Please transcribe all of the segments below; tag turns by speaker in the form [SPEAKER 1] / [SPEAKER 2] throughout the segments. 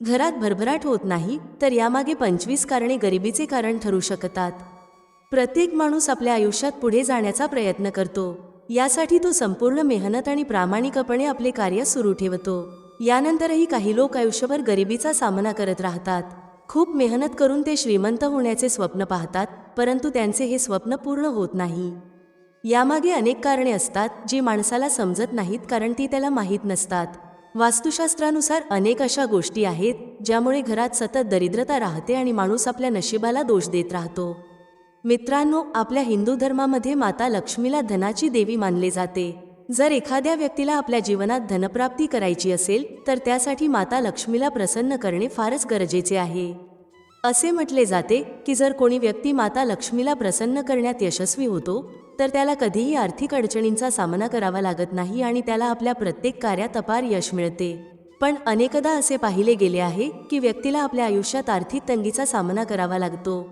[SPEAKER 1] घरात भरभराट होत नाही तर यामागे पंचवीस कारणे गरिबीचे कारण ठरू शकतात. प्रत्येक माणूस आपल्या आयुष्यात पुढे जाण्याचा प्रयत्न करतो. यासाठी तो संपूर्ण मेहनत आणि प्रामाणिकपणे आपले कार्य सुरू ठेवतो. यानंतरही काही लोक आयुष्यभर गरिबीचा सामना करत राहतात. खूप मेहनत करून ते श्रीमंत होण्याचे स्वप्न पाहतात परंतु त्यांचे हे स्वप्न पूर्ण होत नाही. यामागे अनेक कारणे असतात जी माणसाला समजत नाहीत कारण ती त्याला माहीत नसतात. वास्तुशास्त्रानुसार अनेक अशा गोष्टी आहेत ज्यामुळे घरात सतत दरिद्रता राहते आणि माणूस आपल्या नशिबाला दोष देत राहतो. मित्रांनो आपल्या हिंदू धर्मामध्ये माता लक्ष्मीला धनाची देवी मानले जाते. जर एखाद्या व्यक्तीला आपल्या जीवनात धनप्राप्ती करायची असेल तर त्यासाठी माता लक्ष्मीला प्रसन्न करणे फारच गरजेचे आहे. असे म्हटले जाते की जर कोणी व्यक्ती माता लक्ष्मीला प्रसन्न करण्यात यशस्वी होतो तर त्याला कधीही आर्थिक अडचणींचा सामना करावा लागत नाही आणि त्याला आपल्या प्रत्येक कार्यात अपार यश मिळते. पण अनेकदा असे पाहिले गेले आहे की व्यक्तीला आपल्या आयुष्यात आर्थिक तंगीचा सामना करावा लागतो.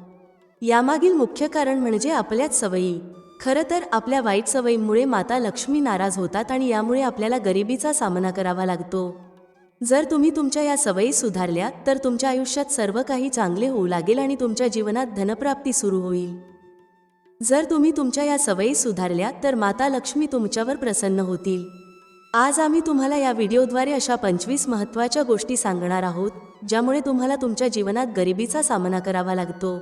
[SPEAKER 1] यामागील मुख्य कारण म्हणजे आपल्याच सवयी. खरं तर आपल्या वाईट सवयीमुळे माता लक्ष्मी नाराज होतात आणि यामुळे आपल्याला गरिबीचा सामना करावा लागतो. जर तुम्ही तुमच्या या सवयी सुधारल्या तर तुमच्या आयुष्यात सर्व काही चांगले होऊ लागेल आणि तुमच्या जीवनात धनप्राप्ती सुरू होईल. जर तुम्ही तुमच्या या सवयी सुधारल्या तर माता लक्ष्मी तुमच्यावर प्रसन्न होतील. आज आम्ही तुम्हाला या व्हिडिओद्वारे अशा पंचवीस महत्त्वाच्या गोष्टी सांगणार आहोत ज्यामुळे तुम्हाला तुमच्या जीवनात गरिबीचा सामना करावा लागतो.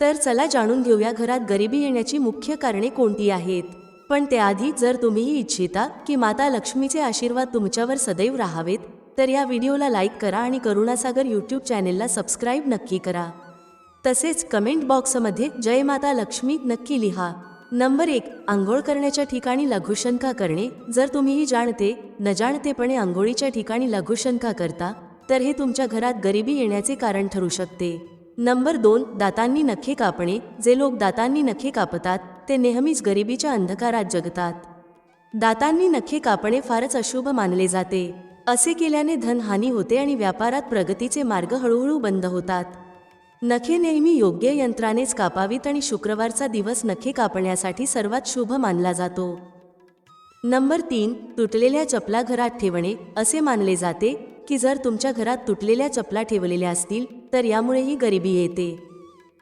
[SPEAKER 1] तर चला जाणून घेऊया घरात गरिबी येण्याची मुख्य कारणे कोणती आहेत. पण त्याआधी जर तुम्हीही इच्छिता की माता लक्ष्मीचे आशीर्वाद तुमच्यावर सदैव राहावेत तर या व्हिडिओला लाईक करा आणि करुणासागर यूट्यूब चॅनेलला सबस्क्राईब नक्की करा. तसेच कमेंट बॉक्समध्ये जय माता लक्ष्मी नक्की लिहा. नंबर एक आंघोळ करण्याच्या ठिकाणी लघुशंका करणे. जर तुम्हीही जाणते न जाणतेपणे आंघोळीच्या ठिकाणी लघुशंका करता तर हे तुमच्या घरात गरिबी येण्याचे कारण ठरू शकते. नंबर दोन दातांनी नखे कापणे. जे लोक दातांनी नखे कापतात ते नेहमीच गरिबीच्या अंधकारात जगतात. दातांनी नखे कापणे फारच अशुभ मानले जाते. असे केल्याने धनहानी होते आणि व्यापारात प्रगतीचे मार्ग हळूहळू बंद होतात. नखे नेहमी योग्य यंत्रानेच कापावीत आणि शुक्रवारचा दिवस नखे कापण्यासाठी सर्वात शुभ मानला जातो. नंबर तीन तुटलेल्या चपला घरात ठेवणे असे मानले जाते की जर तुमच्या घरात तुटलेल्या चपला ठेवलेल्या असतील तर यामुळेही गरिबी येते.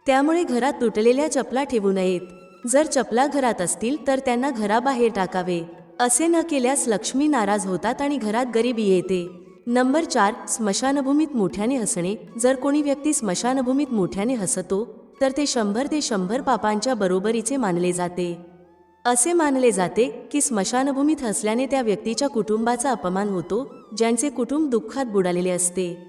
[SPEAKER 1] त्यामुळे घरात तुटलेल्या चपला ठेवू नयेत. जर चपला घरात असतील तर त्यांना घराबाहेर टाकावे. असे न केल्यास लक्ष्मी नाराज होतात आणि घरात गरिबी येते. नंबर चार स्मशानभूमीत मोठ्याने हसणे. जर कोणी व्यक्ती स्मशानभूमीत मोठ्याने हसतो तर ते शंभर ते शंभर पापांच्या बरोबरीचे मानले जाते. असे मानले जाते की स्मशानभूमीत हसल्याने त्या व्यक्तीच्या कुटुंबाचा अपमान होतो ज्यांचे कुटुंब दुःखात बुडालेले असते.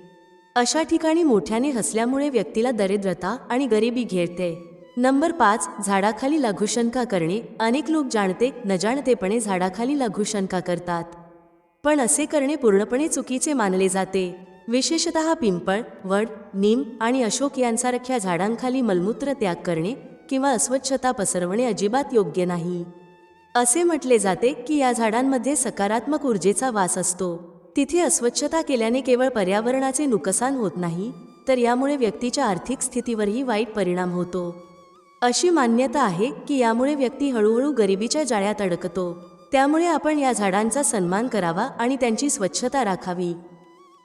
[SPEAKER 1] अशा ठिकाणी मोठ्याने हसल्यामुळे व्यक्तीला दरिद्रता आणि गरिबी घेरते. नंबर पाच झाडाखाली लघुशंका करणे. अनेक लोक जाणते न जाणतेपणे झाडाखाली लघुशंका करतात. पण असे करणे पूर्णपणे चुकीचे मानले जाते. विशेषत पिंपळ वड नीम आणि अशोक यांसारख्या झाडांखाली मलमूत्र त्याग करणे किंवा अस्वच्छता पसरवणे अजिबात योग्य नाही. असे म्हटले जाते की या झाडांमध्ये सकारात्मक ऊर्जेचा वास असतो. तिथे अस्वच्छता केल्याने केवळ पर्यावरणाचे नुकसान होत नाही तर यामुळे व्यक्तीच्या आर्थिक स्थितीवरही वाईट परिणाम होतो. अशी मान्यता आहे की यामुळे व्यक्ती हळूहळू गरिबीच्या जाळ्यात अडकतो. त्यामुळे आपण या झाडांचा सन्मान करावा आणि त्यांची स्वच्छता राखावी.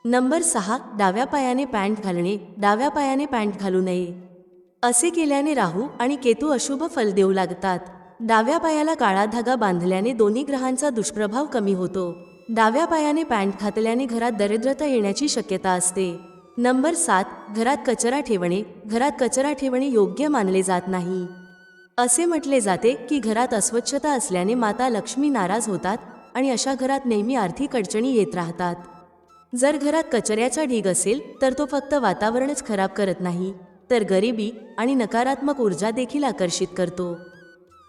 [SPEAKER 1] नंबर सहा डाव्या पायाने पॅन्ट घालणे डाव्या पायाने पॅन्ट घालू नये. असे केल्याने राहू आणि केतू अशुभ फल देऊ लागतात. डाव्या पायाला काळा धागा बांधल्याने दोन्ही ग्रहांचा दुष्प्रभाव कमी होतो. डाव्या पायाने पॅन्ट घातल्याने घरात दरिद्रता येण्याची शक्यता असते. नंबर सात घरात कचरा ठेवणे घरात कचरा ठेवणे योग्य मानले जात नाही. असे म्हटले जाते की घरात अस्वच्छता असल्याने माता लक्ष्मी नाराज होतात आणि अशा घरात नेहमी आर्थिक अडचणी येत राहतात. जर घरात कचऱ्याचा ढीग असेल तर तो फक्त वातावरणच खराब करत नाही तर गरिबी आणि नकारात्मक ऊर्जा देखील आकर्षित करतो.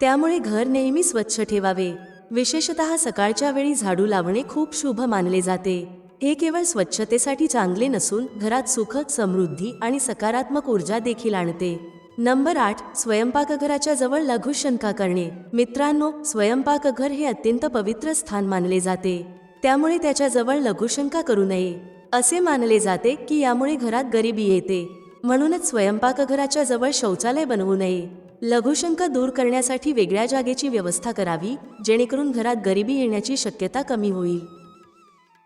[SPEAKER 1] त्यामुळे घर नेहमी स्वच्छ ठेवावे. विशेषत सकाळच्या वेळी झाडू लावणे खूप शुभ मानले जाते. हे केवळ स्वच्छतेसाठी चांगले नसून घरात सुखद समृद्धी आणि सकारात्मक ऊर्जा देखील आणते. नंबर आठ स्वयंपाकघराच्या जवळ लघुशंका करणे. मित्रांनो स्वयंपाकघर हे अत्यंत पवित्र स्थान मानले जाते. त्यामुळे त्याच्याजवळ लघुशंका करू नये. असे मानले जाते की यामुळे घरात गरिबी येते. म्हणूनच स्वयंपाकघराच्या जवळ शौचालय बनवू नये. लघुशंका दूर करण्यासाठी वेगळ्या जागेची व्यवस्था करावी जेणेकरून घरात गरिबी येण्याची शक्यता कमी होईल.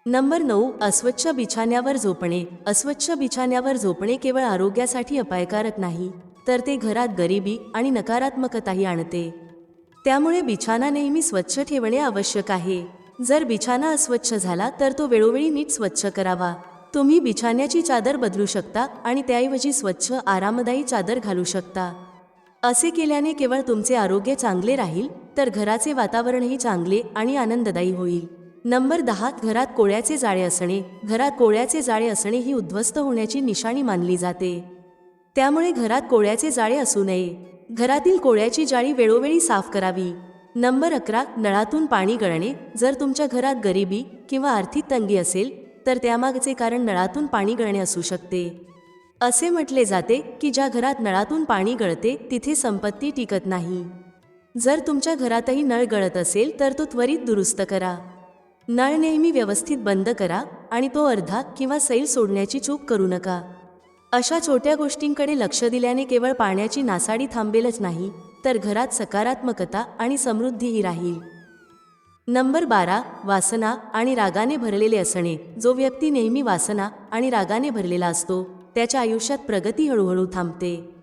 [SPEAKER 1] नंबर नऊ अस्वच्छ बिछाण्यावर झोपणे. अस्वच्छ बिछाण्यावर झोपणे केवळ आरोग्यासाठी अपायकारक नाही. तर ते घरात गरिबी आणि नकारात्मकताही आणते. त्यामुळे बिछाना नेहमी स्वच्छ ठेवणे आवश्यक आहे. जर बिछाना अस्वच्छ झाला तर तो वेळोवेळी नीट स्वच्छ करावा. तुम्ही बिछाण्याची चादर बदलू शकता आणि त्याऐवजी स्वच्छ आरामदायी चादर घालू शकता. असे केल्याने केवळ तुमचे आरोग्य चांगले राहील तर घराचे वातावरणही चांगले आणि आनंददायी होईल. नंबर दहा घरात कोळ्याचे जाळे असणे. घरात कोळ्याचे जाळे असणे ही उद्ध्वस्त होण्याची निशाणी मानली जाते. त्यामुळे घरात कोळ्याचे जाळे असू नये. घरातील कोळ्याची जाळी वेळोवेळी साफ करावी. नंबर अकरा नळातून पाणी गळणे. जर तुमच्या घरात गरिबी किंवा आर्थिक तंगी असेल तर त्यामागचे कारण नळातून पाणी गळणे असू शकते. असे म्हटले जाते की ज्या घरात नळातून पाणी गळते तिथे संपत्ती टिकत नाही. जर तुमच्या घरातही नळ गळत असेल तर तो त्वरित दुरुस्त करा. नळ नेहमी व्यवस्थित बंद करा आणि तो अर्धा किंवा सैल सोडण्याची चूक करू नका. अशा छोट्या गोष्टींकडे लक्ष दिल्याने केवळ पाण्याची नासाडी थांबेलच नाही तर घरात सकारात्मकता आणि समृद्धीही राहील. नंबर बारा वासना आणि रागाने भरलेले असणे. जो व्यक्ती नेहमी वासना आणि रागाने भरलेला असतो त्याच्या आयुष्यात प्रगती हळूहळू थांबते.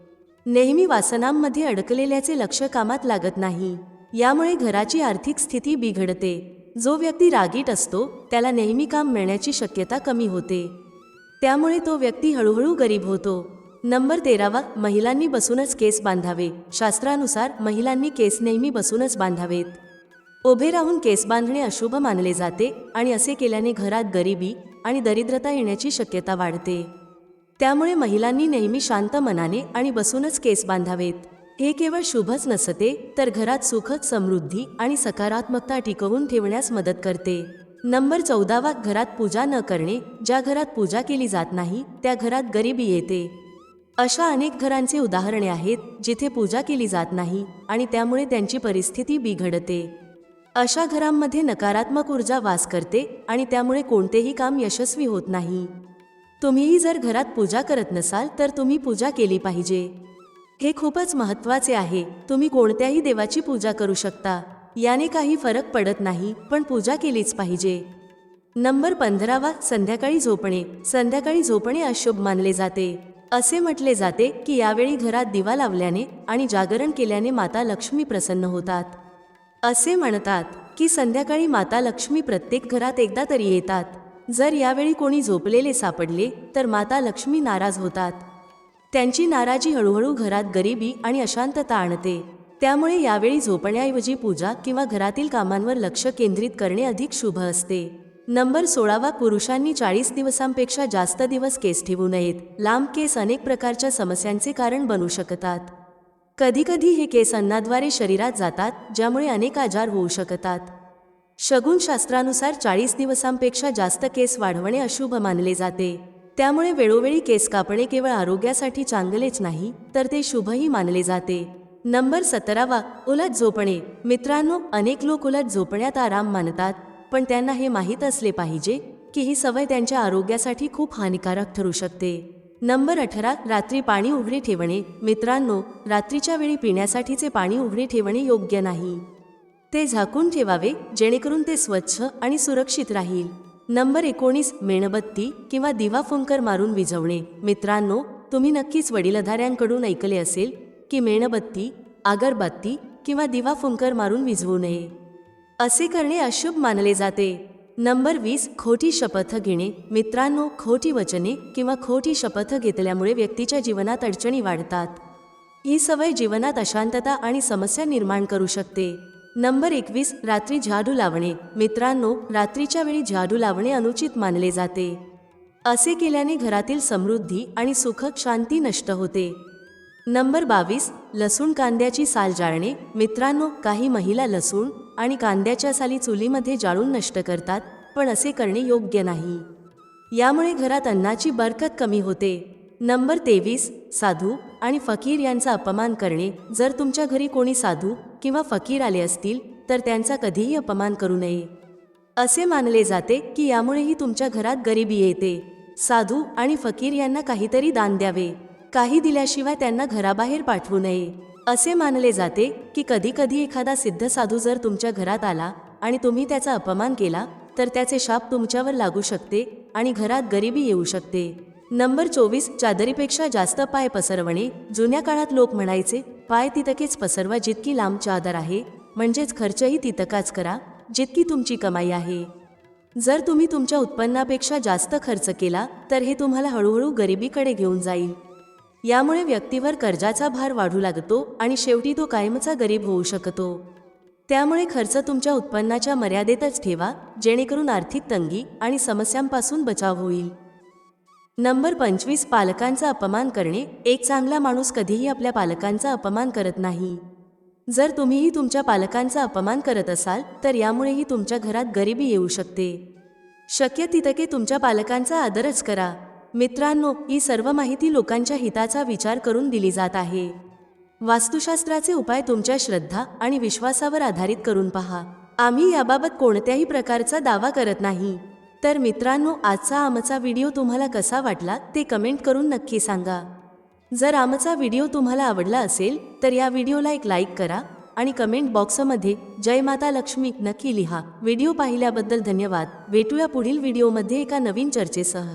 [SPEAKER 1] नेहमी वासनांमध्ये अडकलेल्याचे लक्ष कामात लागत नाही. यामुळे घराची आर्थिक स्थिती बिघडते. जो व्यक्ती रागीट असतो त्याला नेहमी काम मिळण्याची शक्यता कमी होते. त्यामुळे तो व्यक्ती हळूहळू गरीब होतो. नंबर तेरावा महिलांनी बसूनच केस बांधावे. शास्त्रानुसार महिलांनी केस नेहमी बसूनच बांधावेत. उभे राहून केस बांधणे अशुभ मानले जाते आणि असे केल्याने घरात गरिबी आणि दरिद्रता येण्याची शक्यता वाढते. त्यामुळे महिलांनी नेहमी शांत मनाने आणि बसूनच केस बांधावेत. हे केवळ शुभच नसते तर घरात सुखद समृद्धी आणि सकारात्मकता टिकवून ठेवण्यास मदत करते. नंबर चौदावा घरात पूजा न करणे ज्या घरात पूजा केली जात नाही त्या घरात गरिबी येते. अशा अनेक घरांचे उदाहरणे आहेत जिथे पूजा केली जात नाही आणि त्यामुळे त्यांची परिस्थिती बिघडते. अशा घरांमध्ये नकारात्मक ऊर्जा वास करते आणि त्यामुळे कोणतेही काम यशस्वी होत नाही. तुम्हीही जर घरात पूजा करत नसाल तर तुम्ही पूजा केली पाहिजे. हे खूपच महत्त्वाचे आहे. तुम्ही कोणत्याही देवाची पूजा करू शकता. याने काही फरक पडत नाही पण पूजा केलीच पाहिजे. नंबर पंधरावा संध्याकाळी झोपणे. संध्याकाळी झोपणे अशुभ मानले जाते. असे म्हटले जाते की यावेळी घरात दिवा लावल्याने आणि जागरण केल्याने माता लक्ष्मी प्रसन्न होतात. असे म्हणतात की संध्याकाळी माता लक्ष्मी प्रत्येक घरात एकदा तरी येतात. जर यावेळी कोणी झोपलेले सापडले तर माता लक्ष्मी नाराज होतात. त्यांची नाराजी हळूहळू घरात गरिबी आणि अशांतता आणते. त्यामुळे यावेळी झोपण्याऐवजी पूजा किंवा घरातील कामांवर लक्ष केंद्रित करणे अधिक शुभ असते. नंबर सोळावा पुरुषांनी चाळीस दिवसांपेक्षा जास्त दिवस केस ठेवू नयेत. लांब केस अनेक प्रकारच्या समस्यांचे कारण बनू शकतात. कधीकधी हे केस अन्नाद्वारे शरीरात जातात ज्यामुळे अनेक आजार होऊ शकतात. शगुनशास्त्रानुसार चाळीस दिवसांपेक्षा जास्त केस वाढवणे अशुभ मानले जाते. त्यामुळे वेळोवेळी केस कापणे केवळ आरोग्यासाठी चांगलेच नाही तर ते शुभही मानले जाते. नंबर सतरावा उलट झोपणे. मित्रांनो अनेक लोक उलट झोपण्यात आराम मानतात पण त्यांना हे माहीत असले पाहिजे की ही सवय त्यांच्या आरोग्यासाठी खूप हानिकारक ठरू शकते. नंबर अठरा रात्री पाणी उघडे ठेवणे. मित्रांनो रात्रीच्या वेळी पिण्यासाठीचे पाणी उघडे ठेवणे योग्य नाही. ते झाकून ठेवावे जेणेकरून ते स्वच्छ आणि सुरक्षित राहील. नंबर एकोणीस मेणबत्ती किंवा दिवा फुंकर मारून विझवणे. मित्रांनो तुम्ही नक्कीच वडीलधाऱ्यांकडून ऐकले असेल की मेणबत्ती अगरबत्ती किंवा दिवा फुंकर मारून विझवू नये. असे करणे अशुभ मानले जाते. नंबर वीस खोटी शपथ घेणे. मित्रांनो खोटी वचने किंवा खोटी शपथ घेतल्यामुळे व्यक्तीच्या जीवनात अडचणी वाढतात. ही सवय जीवनात अशांतता आणि समस्या निर्माण करू शकते. नंबर एकवीस रात्री झाडू लावणे. मित्रांनो रात्रीच्या वेळी झाडू लावणे अनुचित मानले जाते. असे केल्याने घरातील समृद्धी आणि सुखक शांती नष्ट होते. नंबर बावीस लसूण कांद्याची साल जाळणे. मित्रांनो काही महिला लसूण आणि कांद्याच्या साली चुलीमध्ये जाळून नष्ट करतात पण असे करणे योग्य नाही. यामुळे घरात अन्नाची बरकत कमी होते. नंबर तेवीस साधू आणि फकीर यांचा अपमान करणे. जर तुमच्या घरी कोणी साधू किंवा फकीर आले असतील तर त्यांचा कधीही अपमान करू नये. असे मानले जाते की यामुळेही तुमच्या घरात गरिबी येते. साधू आणि फकीर यांना काहीतरी दान द्यावे. काही दिल्याशिवाय त्यांना घराबाहेर पाठवू नये. असे मानले जाते की कधीकधी एखादा सिद्ध साधू जर तुमच्या घरात आला आणि तुम्ही त्याचा अपमान केला तर त्याचे शाप तुमच्यावर लागू शकते आणि घरात गरिबी येऊ शकते. नंबर चोवीस चादरीपेक्षा जास्त पाय पसरवणे. जुन्या काळात लोक म्हणायचे पाय तितकेच पसरवा जितकी लांब चादर आहे. म्हणजेच खर्चही तितकाच करा जितकी तुमची कमाई आहे. जर तुम्ही तुमच्या उत्पन्नापेक्षा जास्त खर्च केला तर हे तुम्हाला हळूहळू गरिबीकडे घेऊन जाईल. यामुळे व्यक्तीवर कर्जाचा भार वाढू लागतो आणि शेवटी तो कायमचा गरीब होऊ शकतो. त्यामुळे खर्च तुमच्या उत्पन्नाच्या मर्यादेतच ठेवा जेणेकरून आर्थिक तंगी आणि समस्यांपासून बचाव होईल. नंबर पंचवीस पालकांचा अपमान करणे. एक चांगला माणूस कधीही आपल्या पालकांचा अपमान करत नाही. जर तुम्हीही तुमच्या पालकांचा अपमान करत असाल तर यामुळेही तुमच्या घरात गरिबी येऊ शकते. शक्य तितके तुमच्या पालकांचा आदरच करा. मित्रांनो ही सर्व माहिती लोकांच्या हिताचा विचार करून दिली जात आहे. वास्तुशास्त्राचे उपाय तुमच्या श्रद्धा आणि विश्वासावर आधारित करून पहा. आम्ही याबाबत कोणत्याही प्रकारचा दावा करत नाही. तर मित्रांनो आजचा आमचा व्हिडिओ तुम्हाला कसा वाटला ते कमेंट करून नक्की सांगा. जर आमचा व्हिडिओ तुम्हाला आवडला असेल तर या व्हिडिओला एक लाईक करा आणि कमेंट बॉक्समध्ये जय माता लक्ष्मी नक्की लिहा. व्हिडिओ पाहिल्याबद्दल धन्यवाद. भेटूया पुढील व्हिडिओमध्ये एका नवीन चर्चेसह.